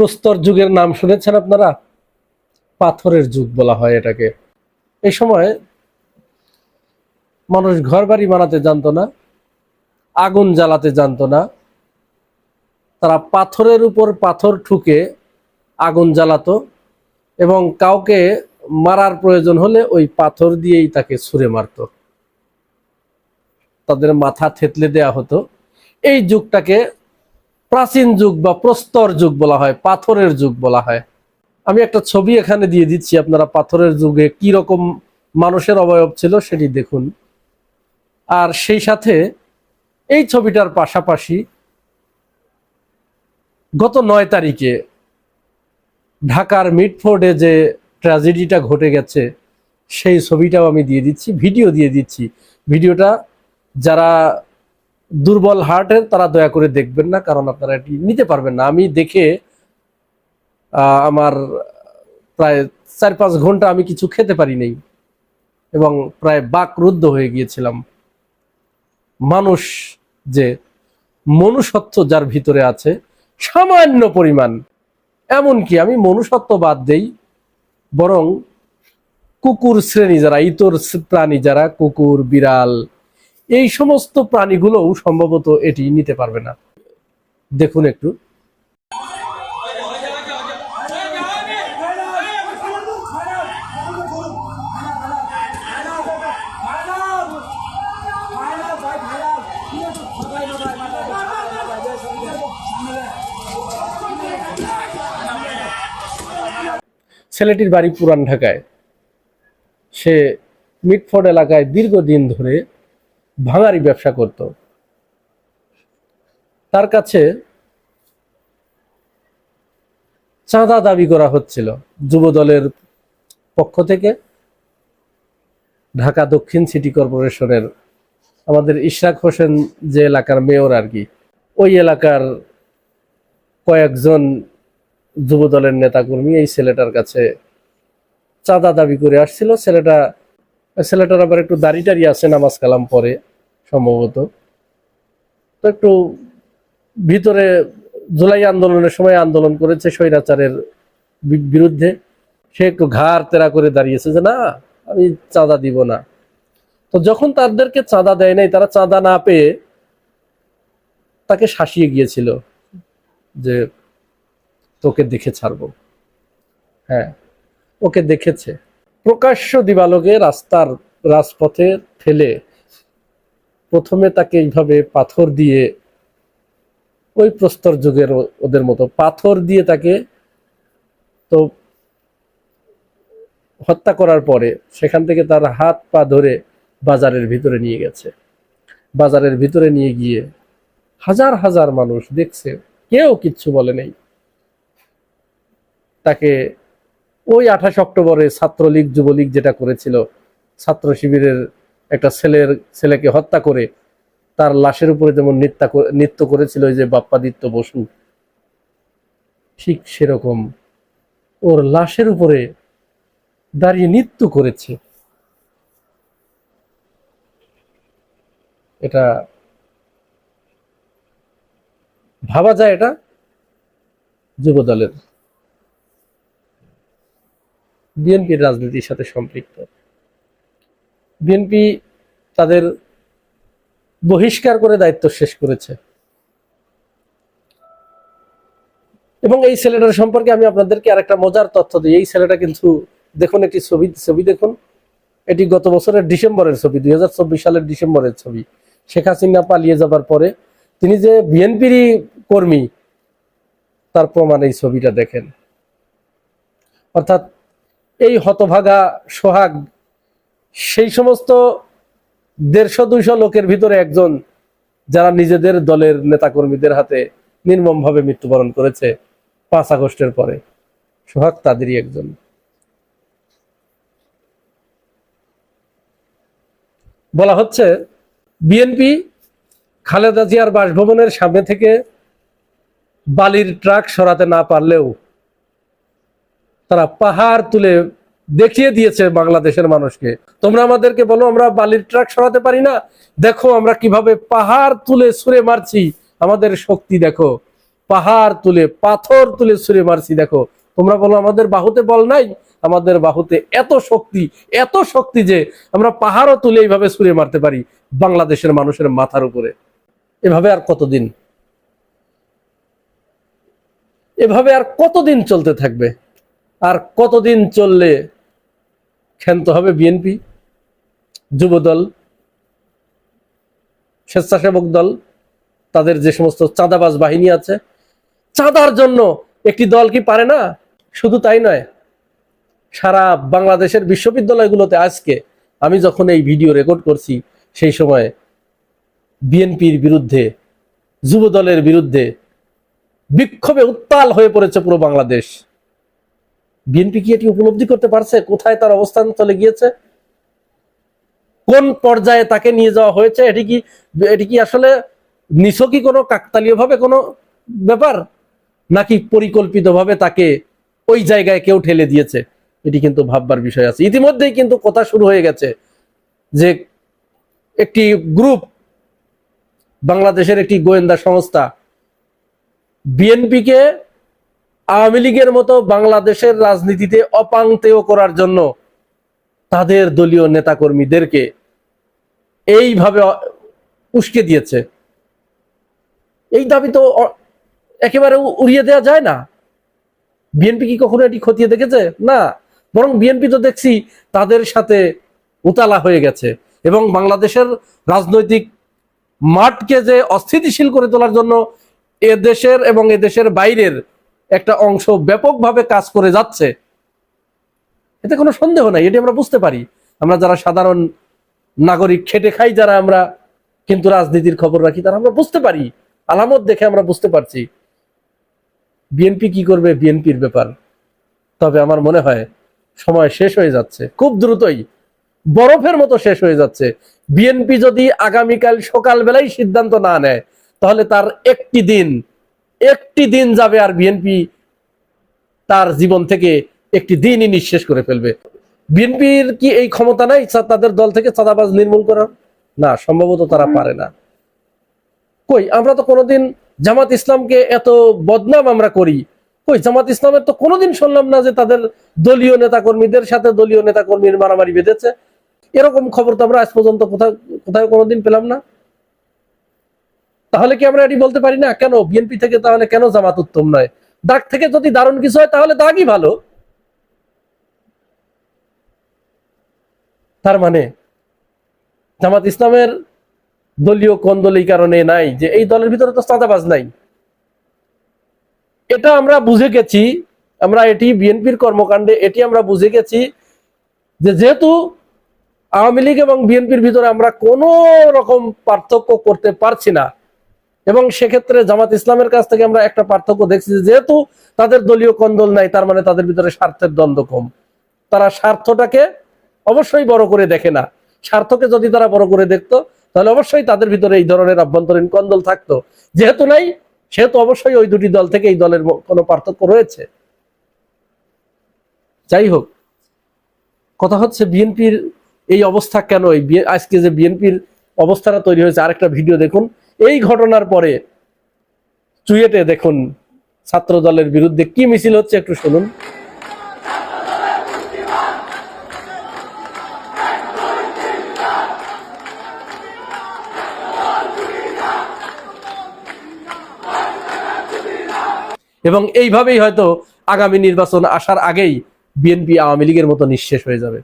প্রস্তর যুগের নাম শুনেছেন আপনারা? পাথরের যুগ বলা হয় এটাকে। এই সময় মানুষ ঘর বাড়ি বানাতে জানতো না, আগুন জ্বালাতে জানতো না। তারা পাথরের উপর পাথর ঠুকে আগুন জ্বালাতো এবং কাউকে মারার প্রয়োজন হলে ওই পাথর দিয়েই তাকে ছুঁড়ে মারতো। তাদের মাথা থেতলে দেয়া হতো। এই যুগটাকে প্রাচীন যুগ বা প্রস্তর যুগ বলা হয়, পাথরের যুগ বলা হয়। আমি একটা ছবি এখানে দিয়ে দিচ্ছি, আপনারা পাথরের যুগে কি রকম মানুষের অবয়ব ছিল সেটি দেখুন। আর সেই সাথে এই ছবিটার পাশাপাশি গত নয় তারিখে ঢাকার মিডফোর্ডে যে ট্র্যাজেডিটা ঘটে গেছে, সেই ছবিটাও আমি দিয়ে দিচ্ছি, ভিডিও দিয়ে দিচ্ছি। ভিডিওটা যারা দুর্বল হার্টের তারা দয়া করে দেখবেন না, কারণ আপনারা এটি নিতে পারবেন না। আমি দেখে আমার প্রায় চার পাঁচ ঘণ্টা আমি কিছু খেতে পারি নাই এবং প্রায় বাকরুদ্ধ হয়ে গিয়েছিলাম। মানুষ যে মনুষ্যত্ব যার ভিতরে আছে, সামান্য পরিমাণ। এমনকি আমি মনুষ্যত্ব বাদ দেই, বরং কুকুর শ্রেণি যারা, ইতর প্রাণী যারা, কুকুর, বিড়াল এই সমস্ত প্রাণীগুলোও সম্ভবত এটি নিতে পারবে না। দেখুন একটু। ছেলেটির বাড়ি পুরান ঢাকায়। সে মিটফোর্ড এলাকায় দীর্ঘদিন ধরে ভাঙারি ব্যবসা করত। তার কাছে চাঁদা দাবি করা হচ্ছিল যুব দলের পক্ষ থেকে। ঢাকা দক্ষিণ সিটি কর্পোরেশনের আমাদের ইশরাক হোসেন যে এলাকার মেয়র আর কি, ওই এলাকার কয়েকজন যুব দলের নেতাকর্মী এই ছেলেটার কাছে চাঁদা দাবি করে আসছিল। ছেলেটা, ছেলেটার আবার একটু দাড়ি টাড়ি আছে নামাজ কালাম পরে। সম্ভবত। তো একটু ভিতরে জুলাই আন্দোলনের সময় আন্দোলন করেছে স্বৈরাচারের বিরুদ্ধে। সে একটু ঘাড় তেরা করে দাঁড়িয়েছে যে, না, আমি চাঁদা দিব না। তো যখন তাদেরকে চাঁদা দেয় নাই, তারা চাঁদা না পেয়ে তাকে শাসিয়ে গিয়েছিল যে, তোকে দেখে ছাড়বো। হ্যাঁ ওকে দেখেছে। প্রকাশ্য দিবালোকে রাস্তার রাজপথে ফেলে প্রথমে তাকে এইভাবে পাথর দিয়ে ওই প্রস্তর যুগের ওদের মতো পাথর দিয়ে তাকে তো হত্যা করার পরে সেখান থেকে তার হাত পা ধরে বাজারের ভিতরে নিয়ে গেছে। বাজারের ভিতরে নিয়ে গিয়ে হাজার হাজার মানুষ দেখছে, কেউ কিচ্ছু বলে নেই। তাকে ওই আঠাশ অক্টোবরে ছাত্রলীগ, যুবলীগ যেটা করেছিল, ছাত্র শিবিরের একটা ছেলের ছেলেকে হত্যা করে তার লাশের উপরে যেমন নৃত্য নৃত্য করেছিল যে বাপ্পাদিত্য বসু, ঠিক সেরকম ওর লাশের উপরে দাঁড়িয়ে নৃত্য করেছে। এটা ভাবা যায় এটা যুবদলের। বিএনপির রাজনীতির সাথে সম্পৃক্ত। বিএনপি তাদের বহিষ্কার করে দায়িত্ব শেষ করেছে। এবং এই ছেলেটার সম্পর্কে আমি আপনাদেরকে আরেকটা মজার তথ্য দিই। এই ছেলেটা কিন্তু দেখুন, একটি ছবি ছবি দেখুন। এটি গত বছরের ডিসেম্বরের ছবি, দুই হাজার চব্বিশ সালের ডিসেম্বরের ছবি। শেখ হাসিনা পালিয়ে যাবার পরে তিনি যে বিএনপিরই কর্মী, তার প্রমাণ এই ছবিটা দেখেন। অর্থাৎ এই হতভাগা সোহাগ সেই সমস্ত দেড়শো, দুইশো লোকের ভিতরে একজন যারা নিজেদের দলের নেতাকর্মীদের হাতে নির্মমভাবে মৃত্যুবরণ করেছে পাঁচ আগস্টের পরে। সোহাগ তাদেরই একজন। বলা হচ্ছে, বিএনপি খালেদা জিয়ার বাসভবনের সামনে থেকে বালির ট্রাক সরাতে না পারলেও তারা পাহাড় তুলে দেখিয়ে দিয়েছে বাংলাদেশের মানুষকে। তোমরা আমাদেরকে বলো, আমরা বালির ট্রাক সরাতে পারি না? দেখো, আমরা কীভাবে পাহাড় তুলে ছুঁড়ে মারছি। আমাদের শক্তি দেখো, পাহাড় তুলে, পাথর তুলে ছুঁড়ে মারছি দেখো। তোমরা বলো, আমাদের বাহুতে বল নাই? আমাদের বাহুতে এত শক্তি এত শক্তি যে আমরা পাহাড়ও তুলে এইভাবে ছুঁড়ে মারতে পারি বাংলাদেশের মানুষের মাথার উপরে। এভাবে আর কতদিন? এভাবে আর কতদিন চলতে থাকবে? আর কতদিন চললে ক্ষান্ত হবে বিএনপি যুবদল, স্বেচ্ছাসেবক দল, তাদের যে সমস্ত চাঁদাবাজ বাহিনী আছে, চাঁদার জন্য একটি দল কি পারে না? শুধু তাই নয়, সারা বাংলাদেশের বিশ্ববিদ্যালয়গুলোতে আজকে আমি যখন এই ভিডিও রেকর্ড করছি, সেই সময় বিএনপির বিরুদ্ধে, যুবদলের বিরুদ্ধে বিক্ষোভে উত্তাল হয়ে পড়েছে পুরো বাংলাদেশ। বিএনপি কি এটি উপলব্ধি করতে পারছে? কোথায় তার অবস্থান চলে গিয়েছে? কোন পর্যায়ে তাকে নিয়ে যাওয়া হয়েছে? এটি কি এটি কি আসলে নিছকই কোনো কাকতালীয় ভাবে কোনো ব্যাপার? নাকি পরিকল্পিতভাবে তাকে ওই জায়গায় কেউ ঠেলে দিয়েছে? এটি কিন্তু ভাববার বিষয় আছে। ইতিমধ্যেই কিন্তু কথা শুরু হয়ে গেছে যে একটি গ্রুপ, বাংলাদেশের একটি গোয়েন্দা সংস্থা, বিএনপিকে আওয়ামী লীগের মতো বাংলাদেশের রাজনীতিতে অপাংতেয় করার জন্য তাদের দলীয় নেতাকর্মীদেরকে এইভাবে উস্কে দিয়েছে। এই দাবি তো একেবারে উড়িয়ে দেওয়া যায় না। বিএনপি কি কখনো এটি খতিয়ে দেখেছে? না। বরং বিএনপি তো দেখছি তাদের সাথে উতালা হয়ে গেছে এবং বাংলাদেশের রাজনৈতিক মাঠকে যে অস্থিতিশীল করে তোলার জন্য এ দেশের এবং এ দেশের বাইরের একটা অংশ ব্যাপকভাবে কাজ করে যাচ্ছে, এতে কোনো সন্দেহ নাই, এটি আমরা বুঝতে পারি। আমরা যারা সাধারণ নাগরিক, খেটে খাই যারা আমরা কিন্তু রাজনীতির খবর রাখি, তারা আমরা বুঝতে পারি, আলামত দেখে আমরা বুঝতে পারছি। বিএনপি কি করবে, বিএনপির ব্যাপার। তবে আমার মনে হয় সময় শেষ হয়ে যাচ্ছে, খুব দ্রুতই, বরফের মতো শেষ হয়ে যাচ্ছে। বিএনপি যদি আগামীকাল সকালবেলায় সিদ্ধান্ত না নেয়, তাহলে তার একটি দিন একটি দিন যাবে আর বিএনপি তার জীবন থেকে একটি দিনই নিঃশেষ করে ফেলবে। বিএনপির কি এই ক্ষমতা নাই? তাদের দল থেকে চাঁদাবাজ নির্মূল করার? না, সম্ভবত তারা পারে না। কই, আমরা তো কোনোদিন জামাত ইসলামকে এত বদনাম আমরা করি। কই, জামাত ইসলামের তো কোনোদিন শুনলাম না যে তাদের দলীয় নেতাকর্মীদের সাথে দলীয় নেতাকর্মীর মারামারি বেঁধেছে। এরকম খবর তো আমরা আজ পর্যন্ত কোথাও কোথাও কোনোদিন পেলাম না। তাহলে কি আমরা এটি বলতে পারি না? কেন? বিএনপি থেকে তাহলে কেন জামাত উত্তম নয়? দাগ থেকে যদি দারুণ কিছু হয়, তাহলে দাগই ভালো। তার মানে জামাত ইসলামের দলীয় কোন দল এই কারণে নাই? যে এই দলের ভিতরে তো চাঁদাবাজ নাই। এটা আমরা বুঝে গেছি। আমরা এটি বিএনপির কর্মকাণ্ডে, এটি আমরা বুঝে গেছি যে যেহেতু আওয়ামী লীগ এবং বিএনপির ভিতরে আমরা কোনো রকম পার্থক্য করতে পারছি না এবং সেক্ষেত্রে জামাত ইসলামের কাছ থেকে আমরা একটা পার্থক্য দেখছি যেহেতু তাদের দলীয় কন্দল নাই, তার মানে তাদের ভিতরে স্বার্থের দ্বন্দ্ব কম। তারা স্বার্থটাকে অবশ্যই বড় করে দেখে না। স্বার্থকে যদি তারা বড় করে দেখতো, তাহলে অবশ্যই তাদের ভিতরে এই ধরনের আভ্যন্তরীণ কন্দল থাকতো। যেহেতু নাই, সেহেতু অবশ্যই ওই দুটি দল থেকে এই দলের কোনো পার্থক্য রয়েছে। যাই হোক, কথা হচ্ছে বিএনপির এই অবস্থা কেন আজকে যে বিএনপির অবস্থাটা তৈরি হয়েছে, আরেকটা ভিডিও দেখুন। এই ঘটনার পরে চুয়েটে দেখুন ছাত্র দলের বিরুদ্ধে কি মিছিল হচ্ছে একটু শুনুন। এবং এইভাবেই হয়তো আগামী নির্বাচন আসার আগেই বিএনপি আওয়ামী লীগের মতো নিঃশেষ হয়ে যাবে।